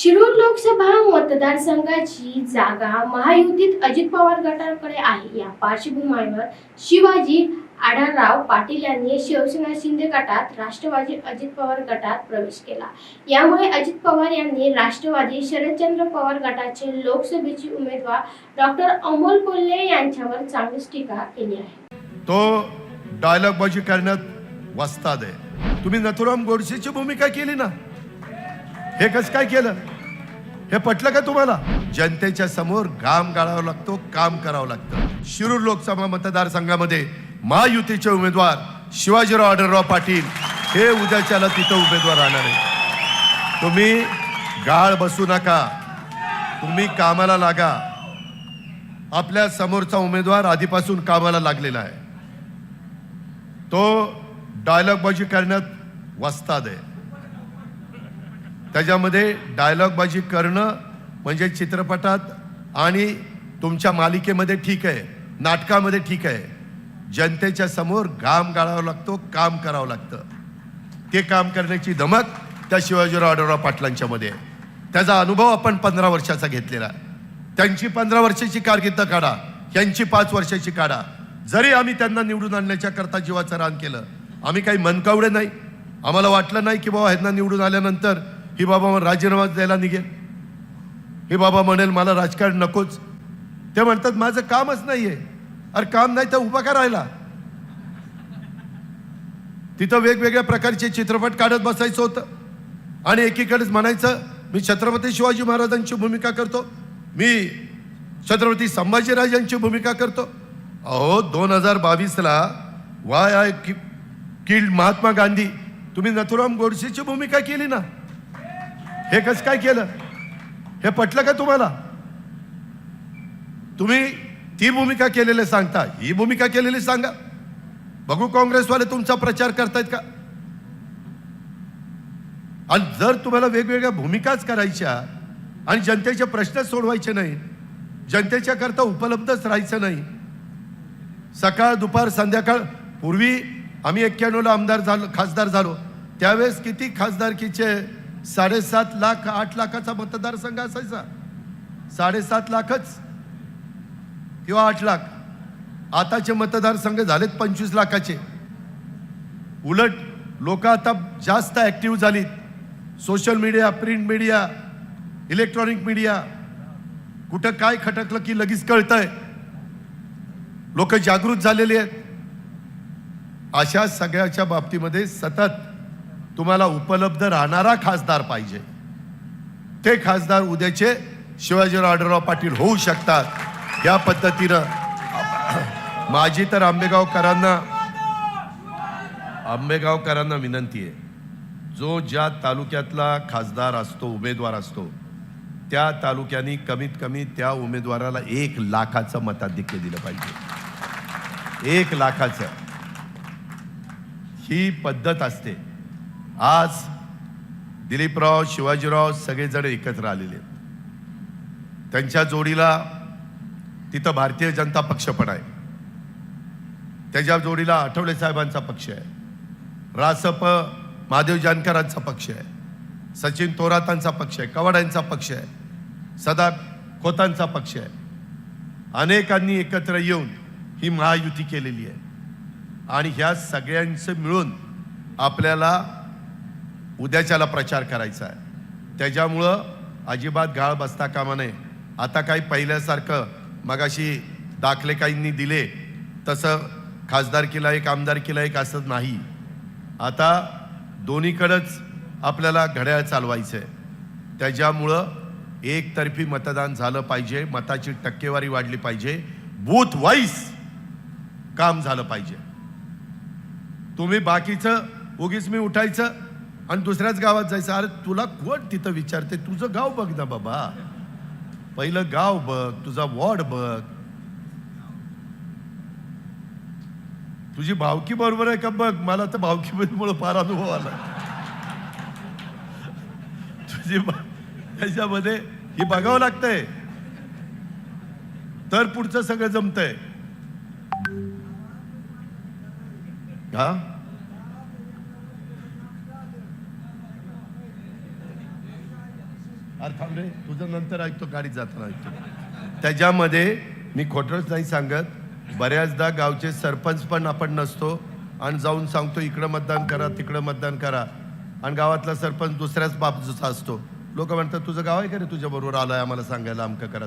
शिरूर लोकसभा मतदारसंघाची जागा महायुतीत अजित पवार गटाकडे आहे. या पार्श्वभूमीवर शिवाजी आढळराव पाटील यांनी शिवसेना शिंदे गटात राष्ट्रवादी अजित पवार गटात प्रवेश केला. यामुळे अजित पवार यांनी राष्ट्रवादी शरदचंद्र पवार गटाचे लोकसभेचे उमेदवार डॉक्टर अमोल कोल्हे यांच्यावर चांगलीच टीका केली आहे. तो डायलॉगबाजी करण्यात वस्ताद आहे. तुम्ही नथुराम गोडसेची भूमिका केली ना? हे कसं काय केलं? हे पटलं का तुम्हाला? जनतेच्या समोर घाम गाळावा लागतो काम करावं लागतं. शिरूर लोकसभा मतदारसंघामध्ये महायुतीचे उमेदवार शिवाजीराव आढळराव पाटील हे उद्याच्याला तिथं उमेदवार राहणार आहे तुम्ही गाळ बसू नका. तुम्ही कामाला लागा. आपल्या समोरचा उमेदवार आधीपासून कामाला लागलेला आहे. तो डायलॉगबाजी करण्यात वस्ताद आहे. त्याच्यामध्ये डायलॉगबाजी करणं म्हणजे चित्रपटात आणि तुमच्या मालिकेमध्ये ठीक आहे नाटकामध्ये ठीक आहे. जनतेच्या समोर घाम गाळावा लागतो काम करावं लागतं. ते काम करण्याची धमक त्या शिवाजीराव आढळराव पाटलांच्यामध्ये त्याचा अनुभव आपण पंधरा वर्षाचा घेतलेला त्यांची पंधरा वर्षाची कारकिर्द काढा यांची पाच वर्षाची काढा. जरी आम्ही त्यांना निवडून आणण्याच्या करता जीवाचं रान केलं आम्ही काही मनकावडे नाही. आम्हाला वाटलं नाही की बाबा ह्यांना निवडून आल्यानंतर ही बाबा मग राजीनामा द्यायला निघेल. हे बाबा म्हणेल मला राजकारण नकोच. ते म्हणतात माझं कामच नाहीये. अरे काम नाही तर उभा का राहिला? तिथं वेगवेगळ्या प्रकारचे चित्रपट काढत बसायचं होतं. आणि एकीकडेच म्हणायचं मी छत्रपती शिवाजी महाराजांची भूमिका करतो. मी छत्रपती संभाजीराजांची भूमिका करतो. अहो दोन हजार बावीसला why I killed Mahatma Gandhi तुम्ही नथुराम गोडसेची भूमिका केली ना. हे कसं काय केलं? हे पटलं का तुम्हाला? तुम्ही ती भूमिका केलेली सांगता ही भूमिका केलेली सांगा. बघू काँग्रेसवाले तुमचा प्रचार करतायत का? आणि जर तुम्हाला वेगवेगळ्या भूमिकाच करायच्या आणि जनतेचे प्रश्न सोडवायचे नाही जनतेच्या करता उपलब्धच राहायचं नाही. सकाळ दुपार संध्याकाळ पूर्वी आम्ही एक्क्याण्णवला आमदार झालो खासदार झालो. त्यावेळेस किती खासदारकीचे साडेसात लाख आठ लाखाचा मतदारसंघ असायचा. साडेसात लाखच. किंवा आठ लाख. आताचे मतदारसंघ झालेत पंचवीस लाखाचे. उलट लोक आता जास्त ऍक्टिव्ह झालीत. Social media print media electronic media. कुठं काय खटकलं की लगेच कळतंय. लोक जागृत झालेली आहेत. अशा सगळ्याच्या बाबतीमध्ये सतत तुम्हाला उपलब्ध राहणारा खासदार पाहिजे. ते खासदार उद्याचे शिवाजीराव आढळराव पाटील होऊ शकतात. या पद्धतीनं माझी तर आंबेगावकरांना आंबेगावकरांना विनंती आहे. जो ज्या तालुक्यातला खासदार असतो उमेदवार असतो त्या तालुक्यांनी कमीत कमी त्या उमेदवाराला एक लाखाचं मताधिक्य दिलं पाहिजे. एक लाखाचं. ही पद्धत असते. आज दिलीपराव शिवाजीराव सगळेजण एकत्र आलेले आहेत. त्यांच्या जोडीला तिथं भारतीय जनता पक्ष पण आहे. त्याच्या जोडीला आठवले साहेबांचा पक्ष आहे. रासप महादेव जानकरांचा पक्ष आहे. सचिन थोरातांचा पक्ष आहे. कवाड्यांचा पक्ष आहे. सदा खोतांचा पक्ष आहे. अनेकांनी एकत्र येऊन ही महायुती केलेली आहे. आणि ह्या सगळ्यांचं मिळून आपल्याला उद्याच्याला प्रचार करायचा आहे. त्याच्यामुळं अजिबात गाळ बसता कामा नये. आता काही पहिल्यासारखं मगाशी दाखले काहींनी दिले तसं खासदारकीला एक आमदारकीला एक असं नाही. आता दोन्हीकडंच आपल्याला घड्याळ चालवायचं आहे त्याच्यामुळं एकतर्फी मतदान झालं पाहिजे मताची टक्केवारी वाढली पाहिजे बूथ वाईज काम झालं पाहिजे. तुम्ही बाकीचं उगीच मी उठायचं आणि दुसऱ्याच गावात जायचं अरे तुला कोण तिथं विचारते? तुझं गाव बघ ना बाबा. पहिलं गाव बघ तुझा वॉर्ड बघ. तुझी भावकी बरोबर आहे का बघ? मला तर भावकीमुळे फार अनुभव आला. तुझी त्याच्यामध्ये ही बघावं लागतंय. तर पुढचं सगळं जमतंय. हा? अरे थांब रे तुझं नंतर ऐकतो गाडीत जाताना ऐकतो. त्याच्यामध्ये मी खोटंच नाही सांगत. बऱ्याचदा गावचे सरपंच पण आपण नसतो. आणि जाऊन सांगतो इकडं मतदान करा तिकडं मतदान करा. आणि गावातला सरपंच दुसऱ्याच बाजूचा असतो. लोक म्हणतात तुझं गाव आहे का रे? तुझ्याबरोबर आलं आहे आम्हाला सांगायला अमकं करा.